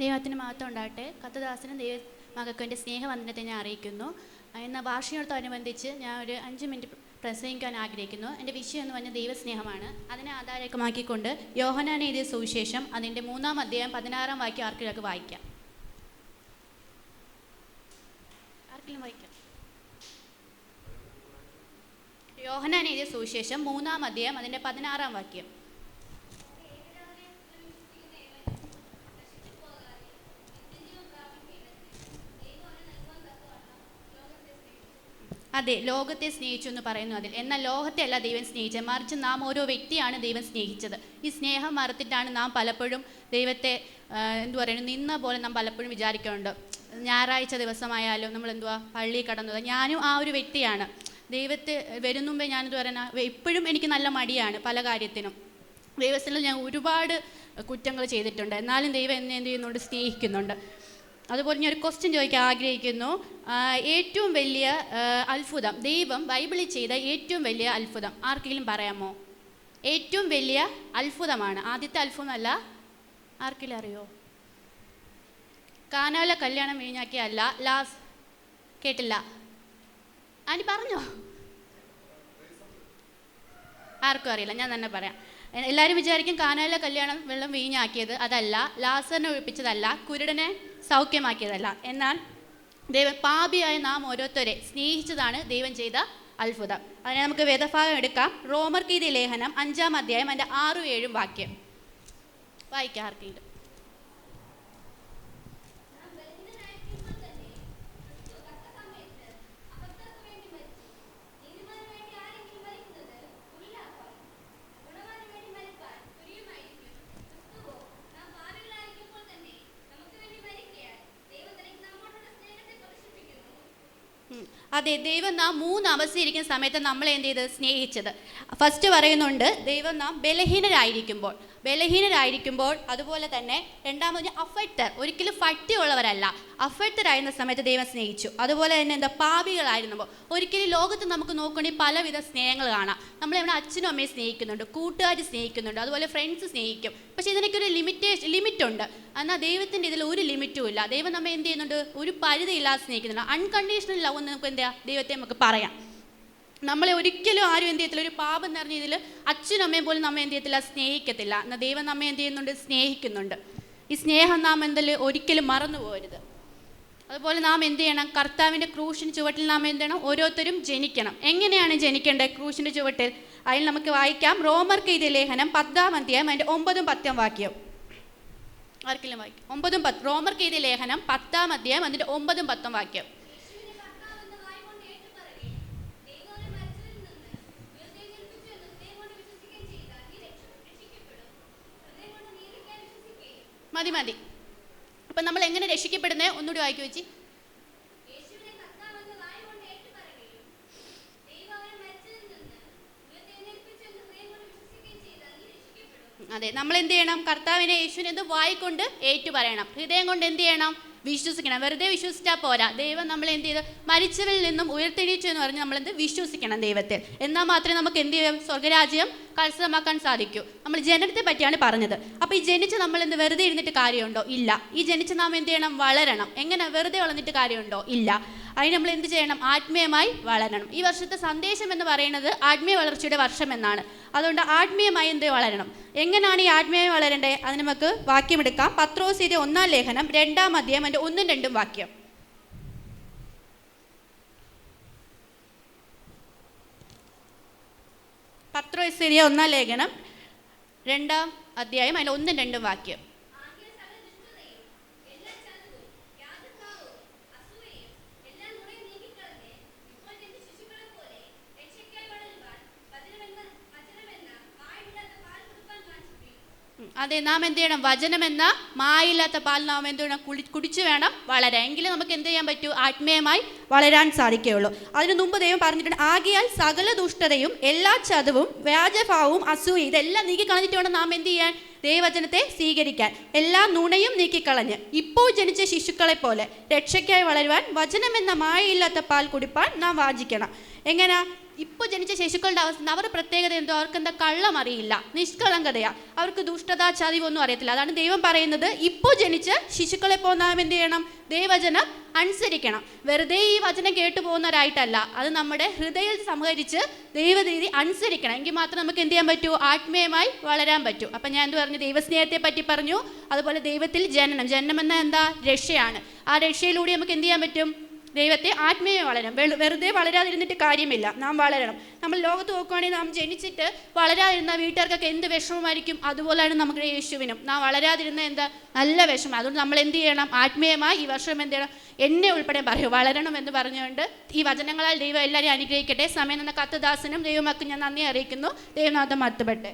ദൈവത്തിന് മഹത്വം ഉണ്ടാകട്ടെ. കത്തദാസനും ദൈവ മകക്കുവിന്റെ സ്നേഹവന്ദനത്തെ ഞാൻ അറിയിക്കുന്നു. എന്ന വാർഷികത്തോടനുബന്ധിച്ച് ഞാൻ ഒരു അഞ്ച് മിനിറ്റ് പ്രസംഗിക്കാൻ ആഗ്രഹിക്കുന്നു. എന്റെ വിഷയം എന്ന് പറഞ്ഞാൽ ദൈവസ്നേഹമാണ്. അതിനെ ആധാരമാക്കിക്കൊണ്ട് യോഹനാൻ എഴുതിയ സുവിശേഷം അതിന്റെ മൂന്നാം അധ്യായം പതിനാറാം വാക്യം ആർക്കിലൊക്കെ വായിക്കാം. ആർക്കെങ്കിലും വായിക്കാം? യോഹനാൻ എഴുതിയ സുവിശേഷം മൂന്നാം അധ്യായം അതിന്റെ പതിനാറാം വാക്യം. അതെ ലോകത്തെ സ്നേഹിച്ചു എന്ന് പറയുന്നു അതിൽ. എന്നാൽ ലോകത്തെ അല്ല ദൈവം സ്നേഹിച്ചത്. മറിച്ച് നാം ഓരോ വ്യക്തിയാണ് ദൈവം സ്നേഹിച്ചത്. ഈ സ്നേഹം മറത്തിട്ടാണ് നാം പലപ്പോഴും ദൈവത്തെ എന്തു പറയുന്നു നിന്ന പോലെ നാം പലപ്പോഴും വിചാരിക്കുന്നുണ്ട് ഞായറാഴ്ച ദിവസമായാലും നമ്മൾ എന്തുവാ പള്ളി കടന്നത് ഞാനും ആ ഒരു വ്യക്തിയാണ്. ദൈവത്തെ വരുന്ന മുമ്പേ ഞാനെന്ത് പറയുന്ന ഇപ്പോഴും എനിക്ക് നല്ല മടിയാണ് പല കാര്യത്തിനും. ദൈവത്തിൽ ഞാൻ ഒരുപാട് കുറ്റങ്ങൾ ചെയ്തിട്ടുണ്ട്. എന്നാലും ദൈവം എന്നെ എന്ത് ചെയ്യുന്നുണ്ട്? സ്നേഹിക്കുന്നുണ്ട്. അതുപോലെ ഞാൻ ഒരു ക്വസ്റ്റ്യൻ ചോദിക്കാൻ ആഗ്രഹിക്കുന്നു. ഏറ്റവും വലിയ അത്ഭുതം. ദൈവം ബൈബിളിൽ ചെയ്ത ഏറ്റവും വലിയ അത്ഭുതം ആർക്കെങ്കിലും പറയാമോ? ഏറ്റവും വലിയ അത്ഭുതമാണ്. ആദ്യത്തെ അത്ഭുതമല്ല ആർക്കെങ്കിലും അറിയോ? കാനാല കല്യാണം വീഞ്ഞാക്കിയല്ല ലാസ് കേട്ടില്ല. ആനി പറഞ്ഞോ? ആർക്കും അറിയില്ല ഞാൻ തന്നെ പറയാം. എല്ലാവരും വിചാരിക്കും കാനാല കല്യാണം വെള്ളം വീഞ്ഞാക്കിയത് അതല്ല ലാസറിനെ ഒഴിപ്പിച്ചതല്ല കുരുടനെ സൗഖ്യമാക്കിയതല്ല. എന്നാൽ ദൈവം പാപിയായ നാം ഓരോരുത്തരെ സ്നേഹിച്ചതാണ് ദൈവം ചെയ്ത അത്ഭുതം. അതിനെ നമുക്ക് വേദഭാഗം എടുക്കാം. റോമർ കീതി ലേഖനം അഞ്ചാം അധ്യായം അതിന്റെ ആറും ഏഴും വാക്യം. വായിക്കാം ആർക്കെങ്കിലും. അതെ ദൈവം നാം മൂന്ന് അവസ്ഥ ഇരിക്കുന്ന സമയത്ത് നമ്മളെ എന്ത് ചെയ്ത്? സ്നേഹിച്ചത്. ഫസ്റ്റ് പറയുന്നുണ്ട് ദൈവം നാം ബലഹീനരായിരിക്കുമ്പോൾ. ബലഹീനരായിരിക്കുമ്പോൾ അതുപോലെ തന്നെ രണ്ടാമത് അഫക്റ്റർ ഒരിക്കലും ഫട്ടിയുള്ളവരല്ല. അഫക്റ്ററായിരുന്ന സമയത്ത് ദൈവം സ്നേഹിച്ചു. അതുപോലെ തന്നെ എന്താ പാപികളായിരുന്നപ്പോൾ ഒരിക്കലും ലോകത്ത് നമുക്ക് നോക്കുകയാണെങ്കിൽ പലവിധ സ്നേഹങ്ങൾ കാണാം. നമ്മൾ ഇവിടെ അച്ഛനും അമ്മയും സ്നേഹിക്കുന്നുണ്ട് കൂട്ടുകാർ സ്നേഹിക്കുന്നുണ്ട് അതുപോലെ ഫ്രണ്ട്സ് സ്നേഹിക്കും. പക്ഷേ ഇതിനൊക്കെ ഒരു ലിമിറ്റേഷൻ ലിമിറ്റുണ്ട് എന്നാൽ ദൈവത്തിന്റെ ഇതിൽ ഒരു ലിമിറ്റും ഇല്ല. ദൈവം നമ്മെ എന്ത് ചെയ്യുന്നുണ്ട്? ഒരു പരിധിയില്ലാതെ സ്നേഹിക്കുന്നുണ്ട്. അൺകണ്ടീഷണൽ ലവ് എന്ന് നമുക്ക് എന്താ ദൈവത്തെ നമുക്ക് പറയാം. നമ്മളെ ഒരിക്കലും ആരും എന്ത് ചെയ്യത്തില്ല. ഒരു പാപം നിറഞ്ഞ ഇതിൽ അച്ഛനും അമ്മയും പോലും നമ്മെ എന്ത് ചെയ്യത്തില്ല സ്നേഹിക്കത്തില്ല. എന്നാൽ ദൈവം നമ്മെ എന്ത് ചെയ്യുന്നുണ്ട്? സ്നേഹിക്കുന്നുണ്ട്. ഈ സ്നേഹം നാം എന്തിൽ ഒരിക്കലും മറന്നു പോകരുത്. അതുപോലെ നാം എന്ത് ചെയ്യണം? കർത്താവിന്റെ ക്രൂശിന് ചുവട്ടിൽ നാം എന്ത് ചെയ്യണം? ഓരോരുത്തരും ജനിക്കണം. എങ്ങനെയാണ് ജനിക്കേണ്ടത് ക്രൂശിന്റെ ചുവട്ടിൽ? അതിൽ നമുക്ക് വായിക്കാം. റോമർ കെയ്ത ലേഖനം പത്താം അധ്യായം അതിന്റെ ഒമ്പതും പത്താം വാക്യം. ആർക്കെങ്കിലും വായിക്കും? ഒമ്പതും പത്ത് റോമർ കെയ്ത ലേഖനം പത്താം അധ്യായം അതിന്റെ ഒമ്പതും പത്തും വാക്യം. മതി മതി. അപ്പം നമ്മൾ എങ്ങനെ രക്ഷിക്കപ്പെടുന്നത് ഒന്നുകൂടി വായിക്കു വെച്ചി അതെ നമ്മൾ എന്ത് ചെയ്യണം? കർത്താവിനെ യേശുവിനെ എന്ത് വായിക്കൊണ്ട് ഏറ്റു പറയണം ഹൃദയം കൊണ്ട് എന്ത് ചെയ്യണം? വിശ്വസിക്കണം. വെറുതെ വിശ്വസിച്ചാൽ പോരാ. ദൈവം നമ്മൾ എന്ത് ചെയ്ത്? മരിച്ചവരിൽ നിന്നും ഉയർത്തെഴുച്ചു എന്ന് പറഞ്ഞ് നമ്മൾ എന്ത് വിശ്വസിക്കണം ദൈവത്തിൽ. എന്നാൽ മാത്രമേ നമുക്ക് എന്ത് ചെയ്യാം സ്വർഗരാജ്യം കരസ്ഥമാക്കാൻ സാധിക്കൂ. നമ്മൾ ജനനത്തെ പറ്റിയാണ് പറഞ്ഞത്. അപ്പോൾ ഈ ജനിച്ച് നമ്മൾ എന്ത് വെറുതെ ഇരുന്നിട്ട് കാര്യമുണ്ടോ? ഇല്ല. ഈ ജനിച്ച് നാം എന്ത് ചെയ്യണം? വളരണം. എങ്ങനെ വെറുതെ വളർന്നിട്ട് കാര്യമുണ്ടോ? ഇല്ല. അതിന് നമ്മൾ എന്ത് ചെയ്യണം? ആത്മീയമായി വളരണം. ഈ വർഷത്തെ സന്ദേശം എന്ന് പറയുന്നത് ആത്മീയ വളർച്ചയുടെ വർഷം എന്നാണ്. അതുകൊണ്ട് ആത്മീയമായി എന്ത് വളരണം? എങ്ങനെയാണ് ഈ ആത്മീയമായി വളരേണ്ടത് അതിന് നമുക്ക് വാക്യമെടുക്കാം. പത്രോസിന്റെ ഒന്നാം ലേഖനം രണ്ടാം അധ്യായം എന്റെ ഒന്നും രണ്ടും വാക്യം. പത്രോസിന്റെ ഒന്നാം ലേഖനം രണ്ടാം അധ്യായം അതിന്റെ ഒന്നും രണ്ടും വാക്യം. അതെ നാം എന്ത് ചെയ്യണം? എന്ന മായില്ലാത്ത പാൽ നാം എന്ത് ചെയ്യണം? കുളി കുടിച്ചു വേണം വളരാൻ. എങ്കിലും നമുക്ക് എന്ത് ചെയ്യാൻ പറ്റൂ? ആത്മീയമായി വളരാൻ സാധിക്കുകയുള്ളൂ. അതിനു മുമ്പ് ദൈവം പറഞ്ഞിട്ടുണ്ട് ആകിയാൽ സകല ദുഷ്ടതയും എല്ലാ ചതവും വ്യാജഭാവവും അസൂയ ഇതെല്ലാം നീക്കി കളഞ്ഞിട്ട് വേണം നാം എന്ത് ചെയ്യാൻ? ദൈവവചനത്തെ സ്വീകരിക്കാൻ. എല്ലാ നുണയും നീക്കിക്കളഞ്ഞ്. ഇപ്പോൾ ജനിച്ച ശിശുക്കളെ പോലെ രക്ഷയ്ക്കായി വളരുവാൻ എന്ന മായയില്ലാത്ത പാൽ കുടിപ്പാൻ നാം വാചിക്കണം. എങ്ങനെയാ ഇപ്പോൾ ജനിച്ച ശിശുക്കളുടെ അവസ്ഥ അവരുടെ പ്രത്യേകത എന്തോ? അവർക്ക് എന്താ കള്ളം അറിയില്ല നിഷ്കളങ്കതയാ. അവർക്ക് ദുഷ്ടത ചതിവൊന്നും അറിയത്തില്ല. അതാണ് ദൈവം പറയുന്നത്. ഇപ്പോൾ ജനിച്ച ശിശുക്കളെ നാം എന്ത് ചെയ്യണം? ദൈവചനം അനുസരിക്കണം. വെറുതെ ഈ വചനം കേട്ടു പോകുന്നവരായിട്ടല്ല. അത് നമ്മുടെ ഹൃദയത്തിൽ സംഹരിച്ച് ദൈവരീതി അനുസരിക്കണം. എങ്കിൽ മാത്രം നമുക്ക് എന്ത് ചെയ്യാൻ പറ്റൂ? ആത്മീയമായി വളരാൻ പറ്റൂ. അപ്പം ഞാൻ എന്ത് പറഞ്ഞു? ദൈവസ്നേഹത്തെ പറ്റി പറഞ്ഞു. അതുപോലെ ദൈവത്തിൽ ജനനം. ജനനം എന്ന എന്താ? രക്ഷയാണ്. ആ രക്ഷയിലൂടെ നമുക്ക് എന്ത് ചെയ്യാൻ പറ്റും? ദൈവത്തെ ആത്മീയ വളരണം. വെറുതെ വളരാതിരുന്നിട്ട് കാര്യമില്ല. നാം വളരണം. നമ്മൾ ലോകത്ത് നോക്കുവാണെങ്കിൽ നാം ജനിച്ചിട്ട് വളരാതിരുന്ന വീട്ടുകാർക്കൊക്കെ എന്ത് വിഷമമായിരിക്കും? അതുപോലെയാണ് നമ്മുടെ യേശുവിനും. നാം വളരാതിരുന്ന എന്താ? നല്ല വിഷമം. അതുകൊണ്ട് നമ്മൾ എന്ത് ചെയ്യണം? ആത്മീയമായി ഈ വർഷം എന്ത് ചെയ്യണം? എന്നെ ഉൾപ്പെടെ പറയൂ. വളരണം എന്ന് പറഞ്ഞുകൊണ്ട് ഈ വചനങ്ങളാൽ ദൈവം എല്ലാവരെയും അനുഗ്രഹിക്കട്ടെ. സമയം നിന്ന കത്തദാസനും ദൈവമാക്കും ഞാൻ നന്ദി അറിയിക്കുന്നു. ദൈവനാഥം മത്തുപെട്ടെ